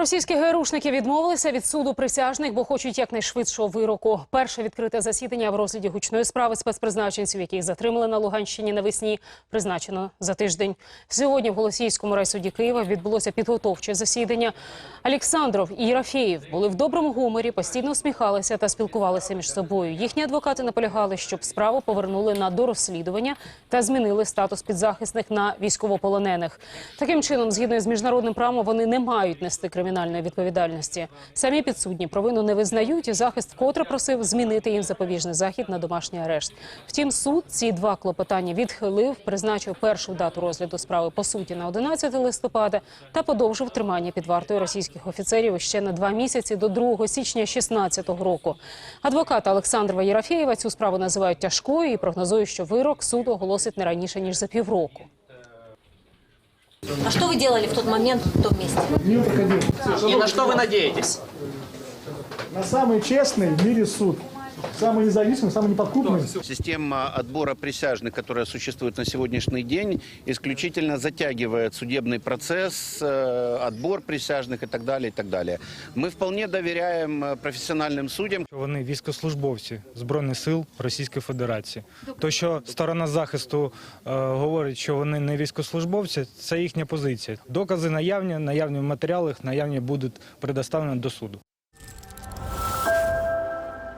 Російські ГРУшники відмовилися від суду присяжних, бо хочуть якнайшвидшого вироку. Перше відкрите засідання в розгляді гучної справи спецпризначенців, яких затримали на Луганщині навесні, призначено за тиждень. Сьогодні в Голосіївському райсуді Києва відбулося підготовче засідання. Олександров і Єрофєєв були в доброму гуморі, постійно усміхалися та спілкувалися між собою. Їхні адвокати наполягали, щоб справу повернули на дорозслідування та змінили статус підзахисних на військовополонених. Таким чином, згідно з міжнародним правом, вони не мають нести кримінальної відповідальності. Самі підсудні провину не визнають, і захист вкотре просив змінити їм запобіжний захід на домашній арешт. Втім, суд ці два клопотання відхилив, призначив першу дату розгляду справи по суті на 11 листопада та подовжив тримання під вартою російських офіцерів ще на два місяці до 2 січня 2016 року. Адвоката Олександра Єрофєєва цю справу називають тяжкою і прогнозують, що вирок суд оголосить не раніше ніж за півроку. А что вы делали в тот момент в том месте? Мимо проходил. И на что вы надеетесь? На самый честный в мире суд. Самый независимый, самый неподкупный. Система отбора присяжных, которая существует на сегодняшний день, исключительно затягивает судебный процесс, э, отбор присяжных и так далее, и так далее. Мы вполне доверяем э, профессиональным судьям, що Вони військовослужбовці Збройних сил Російської Федерації. То, що сторона захисту е, говорить, що вони не військовослужбовці, це їхня позиція. Докази наявні, наявні в матеріалах, наявні будуть предоставлені до суду.